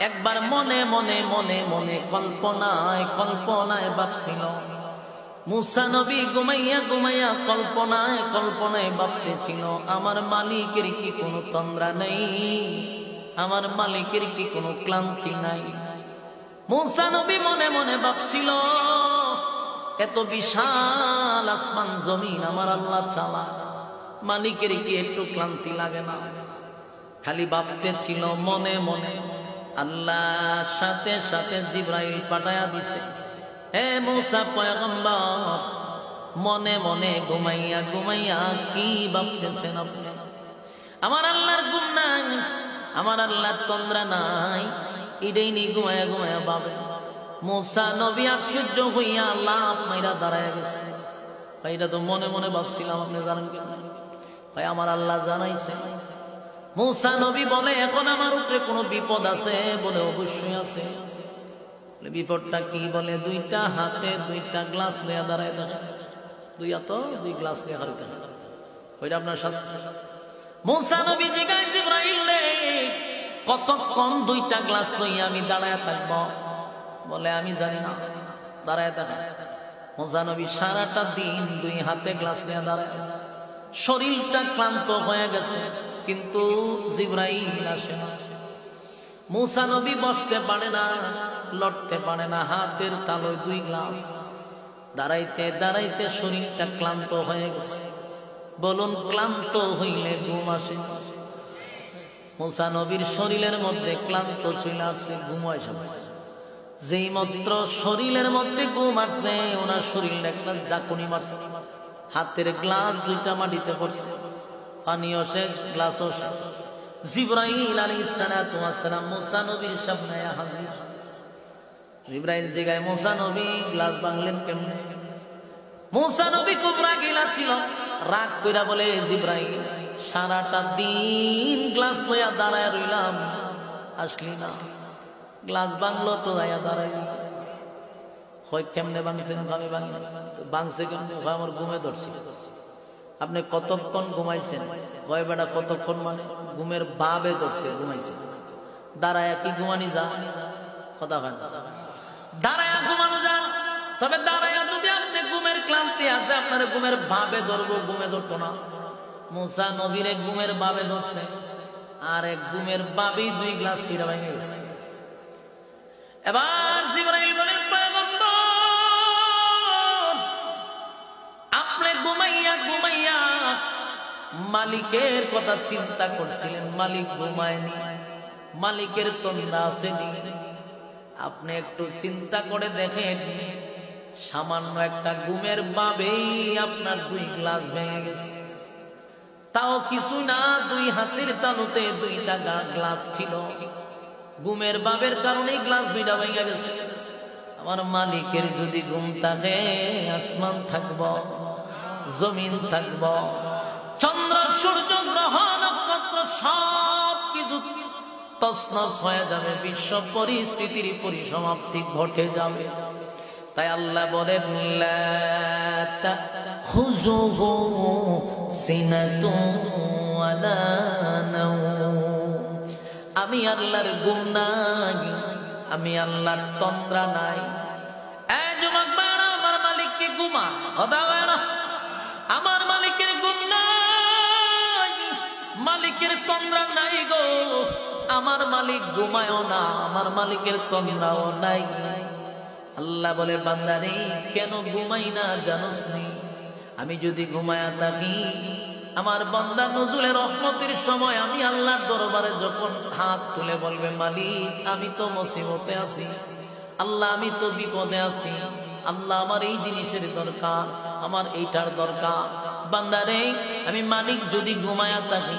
একবার মনে মনে মনে মনে কল্পনায় কল্পনায় ভাবছিল। মুসা নবী ঘুমাইয়া ঘুমাইয়া কল্পনায় কল্পনায় ভাবতেছিল, আমার মালিকের কি কোনো তন্দ্রা নেই? আমার মালিকের কি কোনো ক্লান্তি নাই? মুসা নবী মনে মনে ভাবছিল, এত বিশাল আসমান জমিন আমার আল্লাহ চালা মালিকের কি একটু ক্লান্তি লাগে না? খালি ভাবতে ছিল মনে মনে আল্লাহ সাথে সাথে জিব্রাইল পাঠায়া দিছে। হে মৌসা পয়গম্বর, মনে মনে ঘুমাইয়া ঘুমাইয়া কি ভাবতেছেন আপনি? আমার আল্লাহর গুম নাই, আমার আল্লাহর তন্দ্রা নাই, এটাই নি ঘুমাইয়া ঘুমাইয়া ভাবে মোসা নবী আশ্চর্য হইয়া আল্লাহ মাইরা দাঁড়ায় গেছে। এটা তো মনে মনে ভাবছিলাম আপনি জানেন কি ভাই, আমার আল্লাহ জানাইছে। মুসা নবী বলে, এখন আমার উপরে কোনো বিপদ আছে? বলে, অবশ্যই আছে। বিপদটা কি? বলে, দুইটা হাতে, দুইটা গ্লাস নেয়া দাঁড়ায় দেখে দুই হাত, দুই গ্লাস নিয়ে হারিতে ওইটা আপনার শাস্তি। মুসা নবী জিব্রাইল রে, কতক্ষণ দুইটা গ্লাস লইয়া আমি দাঁড়ায় থাকব? বলে, আমি জানি না, দাঁড়ায় দেখা মোসা নবী সারাটা দিন দুই হাতে গ্লাস নিয়ে দাঁড়ায় আছে। শরীরটা ক্লান্ত হয়ে গেছে, কিন্তু জিব্রাইল আসে না। মুসা নবী বসতে পারে না, লড়তে পারে না, হাতের তালয় দুই গ্লাস। দাঁড়াইতে দাঁড়াইতে শরীরটা ক্লান্ত হয়ে গেছে। বলুন, ক্লান্ত হইলে ঘুম আসে মুসা নবীর শরীরের মধ্যে ক্লান্ত চলে আসছে ঘুম আসে যেই মাত্র শরীরের মধ্যে ঘুম আসছে ওনার শরীরে একটা জাকুনি মারছে। হাতের গ্লাস দুইটা মাটিতে পড়ছে। পানিও শেষ, গ্লাসও শেষ। সালাতু ওয়াস সালাম মুসা নবীর সামনে হাজির। জিব্রাইল জিগায়, মুসা নবী, গ্লাস ভাঙলেন কেমনে? মুসা নবী রাগ কইরা বলে, জিব্রাইল, সারাটা দিন গ্লাস লইয়া দাঁড়ায় রইলাম, আসলি না। গ্লাস বাংলো তো দাঁড়ায় আপনি কতক্ষণ ঘুমাইছেন? কতক্ষণ মানে? ঘুমের বাবে ধরছে, ঘুমাইছে। দাঁড়ায় কি ঘুমানি যা? কথা হয় দাঁড়ায় ঘুমানো যা। তবে দাঁড়ায় যদি আপনি ঘুমের ক্লান্তি আসে, আপনার ঘুমের ভাবে ধরবো, ঘুমে ধরতো না। মুসা নবীরে ঘুমের বাবে ধরছে। আর এক ঘুমের বাবেই দুই গ্লাস পিড়া ভেঙে গেছে। এবার জিবরাইল মালিকের কথা চিন্তা করছিলেন, মালিক ঘুমায়নি, মালিকের তন্দা আসেনি। আপনি একটু চিন্তা করে দেখেন, সামান্য একটা ঘুমের বাবেই আপনার দুই গ্লাস ভেঙে গেছে। তাও কিছু না, দুই হাতের তালুতে দুইটা গ্লাস ছিল। ঘুমের বাবের কারণে গ্লাস দুইটা ভেঙে গেছে। আমার মালিকের যদি ঘুম থাকে, আসমান থাকব, জমিন থাকব সূর্য সব কিছু তসনস হয়ে যাবে। বিশ্ব পরিস্থিতির পরিসমাপ্তি ঘটে যাবে। তাই আল্লাহ বলেন আমি আল্লাহর গুম নাই, আমি আল্লাহর তন্ত্রা নাই। আমার মালিককে গুমা হদা তন্দ্রা নাই গো। আমার মালিক ঘুমায়ও না, আমার মালিকের তন্দ্রাও নাই। আল্লাহ বলে, বান্দারে, কেন ঘুমাই না জানোস আমি যদি ঘুমায়া থাকি, আমার বান্দা নজরুলের রহমতের সময় আমি আল্লাহর দরবারে যখন হাত তুলে বলবে, মালিক, আমি তো মুসিবতে আছি। আল্লাহ, আমি তো বিপদে আছি। আল্লাহ, আমার এই জিনিসের দরকার, আমার এইটার দরকার। বান্দারে, আমি মালিক যদি ঘুমায়া থাকি